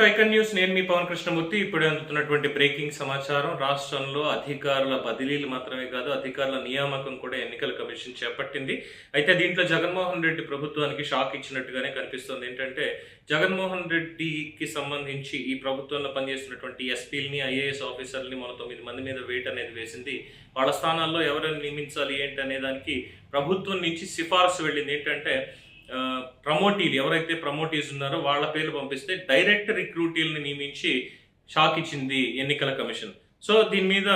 To icon news నేను మీ పవన్ కృష్ణమూర్తి. ఇప్పుడే అందుతున్నటువంటి breaking సమాచారం. రాష్ట్రంలో అధికారుల బదిలీలు మాత్రమే కాదు అధికారుల నియామకం కూడా ఎన్నికల కమిషన్ చేపట్టింది. అయితే దీంట్లో జగన్మోహన్ రెడ్డి ప్రభుత్వానికి షాక్ ఇచ్చినట్టుగానే కనిపిస్తుంది. ఏంటంటే జగన్మోహన్ రెడ్డికి సంబంధించి ఈ ప్రభుత్వంలో పనిచేస్తున్నటువంటి ఎస్పీలని ఐఏఎస్ ఆఫీసర్లని మన తొమ్మిది మంది మీద వెయిట్ అనేది వేసింది. వాళ్ళ స్థానాల్లో ఎవరిని నియమించాలి ఏంటి అనే దానికి ప్రభుత్వం నుంచి సిఫార్సు వెళ్ళింది. ఏంటంటే ప్రమోటీలు ఎవరైతే ప్రమోటీస్ ఉన్నారో వాళ్ళ పేర్లు పంపిస్తే డైరెక్ట్ రిక్రూటీలను నియమించి షాక్ ఇచ్చింది ఎన్నికల కమిషన్. సో దీని మీద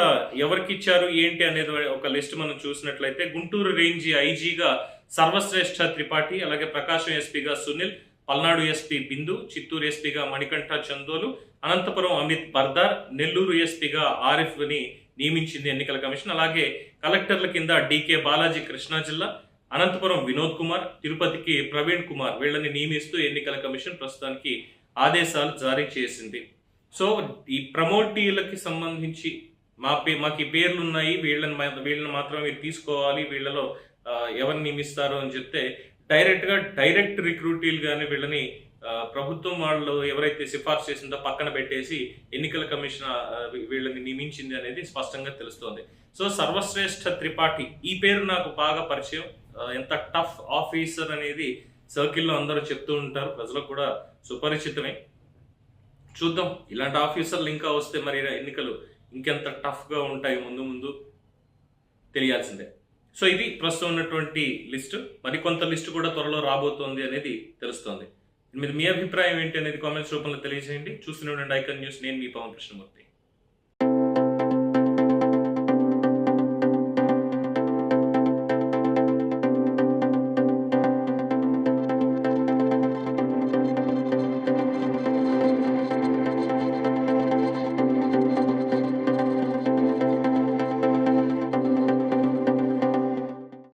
ఎవరికి ఇచ్చారు ఏంటి అనేది ఒక లిస్ట్ మనం చూసినట్లయితే గుంటూరు రేంజ్ ఐజీగా సర్వశ్రేష్ఠ త్రిపాఠి అలాగే ప్రకాశం ఎస్పీగా సునీల్ పల్నాడు ఎస్పీ బిందు చిత్తూరు ఎస్పీగా మణికంఠ చందోలు అనంతపురం అమిత్ బర్దార్ నెల్లూరు ఎస్పీగా ఆరిఫ్ని నియమించింది ఎన్నికల కమిషన్. అలాగే కలెక్టర్ల కింద డీకే బాలాజీ కృష్ణా జిల్లా అనంతపురం వినోద్ కుమార్ తిరుపతికి ప్రవీణ్ కుమార్ వీళ్ళని నియమిస్తూ ఎన్నికల కమిషన్ ప్రస్తుతానికి ఆదేశాలు జారీ చేసింది. సో ఈ ప్రమోటీలకి సంబంధించి మా పే మాకు ఈ పేర్లు ఉన్నాయి వీళ్ళని వీళ్ళని మాత్రమే మీరు తీసుకోవాలి వీళ్ళలో ఎవరిని నియమిస్తారు అని చెప్తే డైరెక్ట్గా డైరెక్ట్ రిక్రూటీలు కానీ వీళ్ళని ప్రభుత్వం వాళ్ళు ఎవరైతే సిఫార్సు చేసిందో పక్కన పెట్టేసి ఎన్నికల కమిషన్ వీళ్ళని నియమించింది అనేది స్పష్టంగా తెలుస్తోంది. సో సర్వశ్రేష్ఠ త్రిపాఠి ఈ పేరు నాకు బాగా పరిచయం. ఎంత టఫ్ ఆఫీసర్ అనేది సర్కిల్లో అందరూ చెప్తూ ఉంటారు. ప్రజలకు కూడా సుపరిచితమే. చూద్దాం ఇలాంటి ఆఫీసర్లు ఇంకా వస్తే మరి ఎన్నికలు ఇంకెంత టఫ్గా ఉంటాయి ముందు ముందు తెలియాల్సిందే. సో ఇది ప్రస్తుతం ఉన్నటువంటి లిస్టు. మరికొంత లిస్టు కూడా త్వరలో రాబోతోంది అనేది తెలుస్తోంది. మీరు మీ అభిప్రాయం ఏంటి అనేది కామెంట్స్ రూపంలో తెలియజేయండి. చూస్తూనే ఉండండి ఐకన్ న్యూస్. నేను మీ పవన్ కృష్ణమూర్తి.